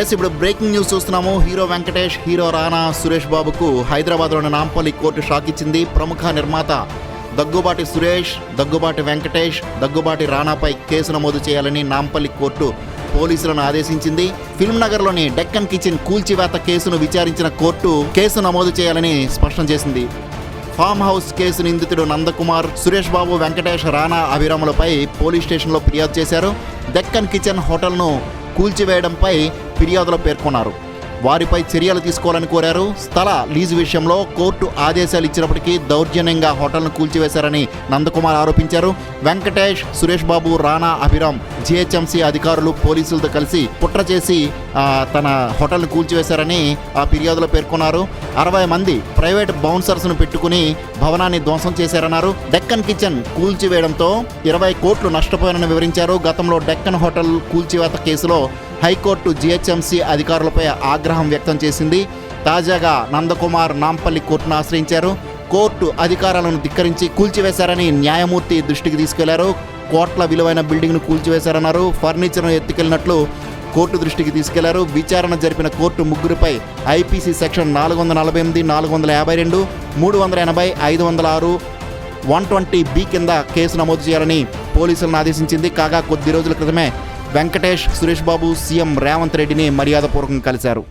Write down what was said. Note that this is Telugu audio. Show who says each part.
Speaker 1: ఎస్ ఇప్పుడు బ్రేకింగ్ న్యూస్ చూస్తున్నాము. హీరో వెంకటేష్ హీరో రానా సురేష్ బాబుకు హైదరాబాద్లోని నాంపల్లి కోర్టు షాక్ ఇచ్చింది ప్రముఖ నిర్మాత. దగ్గుబాటి సురేష్ దగ్గుబాటి వెంకటేష్ దగ్గుబాటి రానాపై కేసు నమోదు చేయాలని నాంపల్లి కోర్టు పోలీసులను ఆదేశించింది. ఫిల్మ్ నగర్లోని డెక్కన్ కిచెన్ కూల్చివేత కేసును విచారించిన కోర్టు కేసు నమోదు చేయాలని స్పష్టం చేసింది. ఫామ్ హౌస్ కేసు నిందితుడు నందకుమార్ సురేష్ బాబు వెంకటేష్ రాణా అభిరాములపై పోలీస్ స్టేషన్లో ఫిర్యాదు చేశారు. దక్కన్ కిచెన్ హోటల్ను కూల్చివేయడంపై ఫిర్యాదులో పేర్కొన్నారు. వారిపై చర్యలు తీసుకోవాలని కోరారు. స్థల లీజు విషయంలో కోర్టు ఆదేశాలు ఇచ్చినప్పటికీ దౌర్జన్యంగా హోటల్ను కూల్చివేశారని నందకుమార్ ఆరోపించారు. వెంకటేష్ సురేష్ బాబు రాణా అభిరామ్ జిహెచ్ఎంసీ అధికారులు పోలీసులతో కలిసి కుట్ర చేసి తన హోటల్ను కూల్చివేశారని ఆ ఫిర్యాదులో పేర్కొన్నారు. అరవై మంది ప్రైవేట్ బౌన్సర్స్ను పెట్టుకుని భవనాన్ని ధ్వంసం చేశారన్నారు. డెక్కన్ కిచెన్ కూల్చివేయడంతో ఇరవై కోట్లు నష్టపోయారని వివరించారు. గతంలో డెక్కన్ హోటల్ కూల్చివేత కేసులో హైకోర్టు జీహెచ్ఎంసీ అధికారులపై ఆగ్రహం వ్యక్తం చేసింది. తాజాగా నందకుమార్ నాంపల్లి కోర్టును ఆశ్రయించారు. కోర్టు అధికారాలను ధిక్కరించి కూల్చివేశారని న్యాయమూర్తి దృష్టికి తీసుకెళ్ళారు. కోట్ల విలువైన బిల్డింగ్ను కూల్చివేశారన్నారు. ఫర్నిచర్ను ఎత్తుకెళ్ళినట్లు కోర్టు దృష్టికి తీసుకెళ్ళారు. విచారణ జరిపిన కోర్టు ముగ్గురిపై ఐపీసీ సెక్షన్ నాలుగు వందల నలభై ఎనిమిది నాలుగు వందల యాభై రెండు మూడు వందల ఎనభై ఐదు వందల ఆరు వన్ ట్వంటీ బి కింద కేసు నమోదు చేయాలని పోలీసులను ఆదేశించింది. కాగా కొద్ది రోజుల క్రితమే వెంకటేష్ సురేష్ బాబు సీఎం రేవంత్ రెడ్డిని మర్యాదపూర్వకం కలిశారు.